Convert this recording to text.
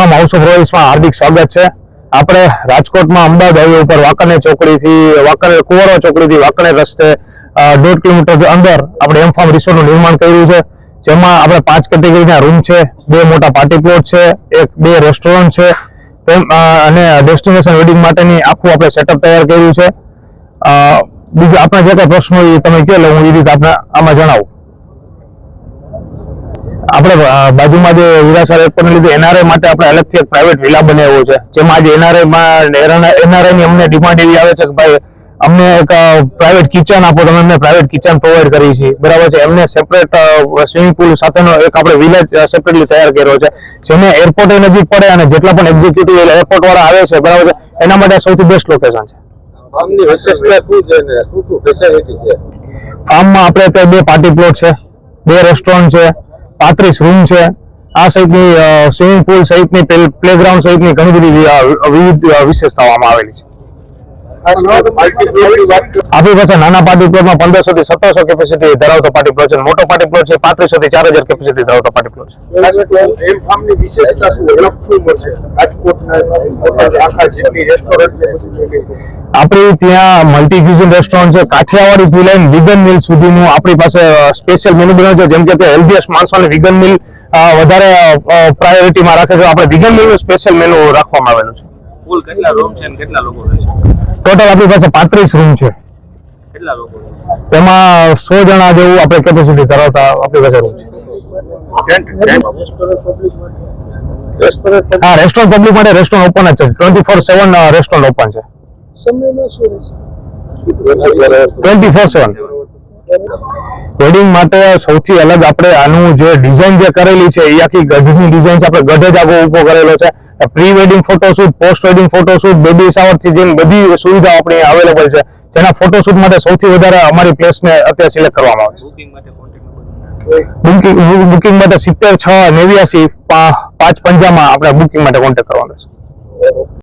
Farm house of રોયલ્સમાં હાર્દિક સ્વાગત છે. આપણે રાજકોટમાં અમદાવાદ હાઈવે ઉપર વાંકાનેર ચોકડીથી વાંકાનેર કુંવરો ચોકડીથી વાંકાનેર રસ્તે દોઢ કિલોમીટર અંદર આપણે એમ ફાર્મ રિસોર્ટનું નિર્માણ કર્યું છે. જેમાં આપણે પાંચ કેટેગરીના રૂમ છે, બે મોટા પાર્ટી પ્લોટ છે, એક, બે રેસ્ટોરન્ટ છે. તેમ અને ડેસ્ટિનેશન વેડિંગ માટેની આખું આપણે સેટઅપ તૈયાર કર્યું છે. બીજું આપણા જે કાંઈ પ્રશ્નો એ તમે કહો એટલે હું એ રીતે આપણે આમાં જણાવું. આપણે બાજુમાં જે વિરાસર એરપોર્ટને લીધે એનઆરઆઈ માટે આપણે અલગથી એક પ્રાઇવેટ વિલા બનાવ્યો છે. જેમાં આજે એનઆરઆઈમાં એનઆરઆઈની અમને ડિમાન્ડ એવી આવે છે કે ભાઈ અમને એક પ્રાઇવેટ કિચન આપો તમે અમને પ્રાઇવેટ કિચન પ્રોવાઈડ કરી છે બરાબર છે? એમને સેપરેટ સ્વિમિંગ પુલ સાથેનો એક આપણે વિલેજ સેપરેટલી તૈયાર કર્યો છે. જેને એરપોર્ટ નજીક પડે અને જેટલા પણ એક્ઝિક્યુટિવ એરપોર્ટ વાળા આવે છે બરાબર છે? એના માટે સૌથી બેસ્ટ લોકેશન છે. ફાર્મની વિશેષતા શું છે ને? શું શું ફેસિલિટી છે? ફાર્મમાં આપણે ત્યાં બે પાર્ટી પ્લોટ છે. બે રેસ્ટોરન્ટ છે. પાંત્રીસ રૂમ છે. આ સહિતની સ્વિમિંગ પુલ સહિતની પ્લેગ્રાઉન્ડ સહિતની ઘણી બધી વિવિધ વિશેષતાઓમાં આવેલી છે. આપણી પાસે નાના પાર્ટી પ્લોટમાં પંદરસો થી સત્તરસો કેપેસિટી ધરાવતો પાર્ટી પ્લોટ છે. મોટો પાર્ટી પ્લોટ છે, પાંત્રીસો થી ચાર હજાર કેપેસિટી ધરાવતો પાર્ટી પ્લોટ છે. રાજકોટના. આપણી ત્યાં મલ્ટી ક્યુઝિન રેસ્ટોરન્ટ છે. કાઠિયાવાડીથી લઈને વિગન મિલ સુધીનું આપણી પાસે સ્પેશિયલ મેનુ બનાવ્યું છે. જેમ કે તે હેલ્ધીએસ્ટ માણસોને વિગન મિલ વધારે પ્રાયોરિટીમાં રાખે છે. આપણે વિગન મિલનું સ્પેશિયલ મેનુ રાખવામાં આવેલું છે. કુલ કેટલા રૂમ છે અને કેટલા લોકો રહે છે? ટોટલ આપણી પાસે પાંત્રીસ રૂમ છે. કેટલા લોકો તેમાં સો જણા જેવું આપણે કેપેસિટી ધરાવતા આપણી પાસે રૂમ છે. હા રેસ્ટોરન્ટ પબ્લિક માટે રેસ્ટોરન્ટ ઓપન જ છે. Twenty four seven restaurant open છે. વેડિંગ માટે સૌથી અલગ આપણે આનું જે ડિઝાઇન જે કરેલી છે, એ આખી ગઢની ડિઝાઇન છે. આપણે ગઢ જ આગો ઊભો કરેલો છે. Pre wedding photoshoot post wedding photoshoot baby શાવરથી જેમ બધી સુવિધાઓ આપણી અવેલેબલ છે. જેના ફોટોશૂટ માટે સૌથી વધારે અમારી પ્લેસને અત્યારે સિલેક્ટ કરવામાં આવે છે. બુકિંગ માટે સિત્તેર, છ, નેવ્યાસી પાંચ, પંજામાં આપણે બુકિંગ માટે કોન્ટેક્ટ કરવાનો છે.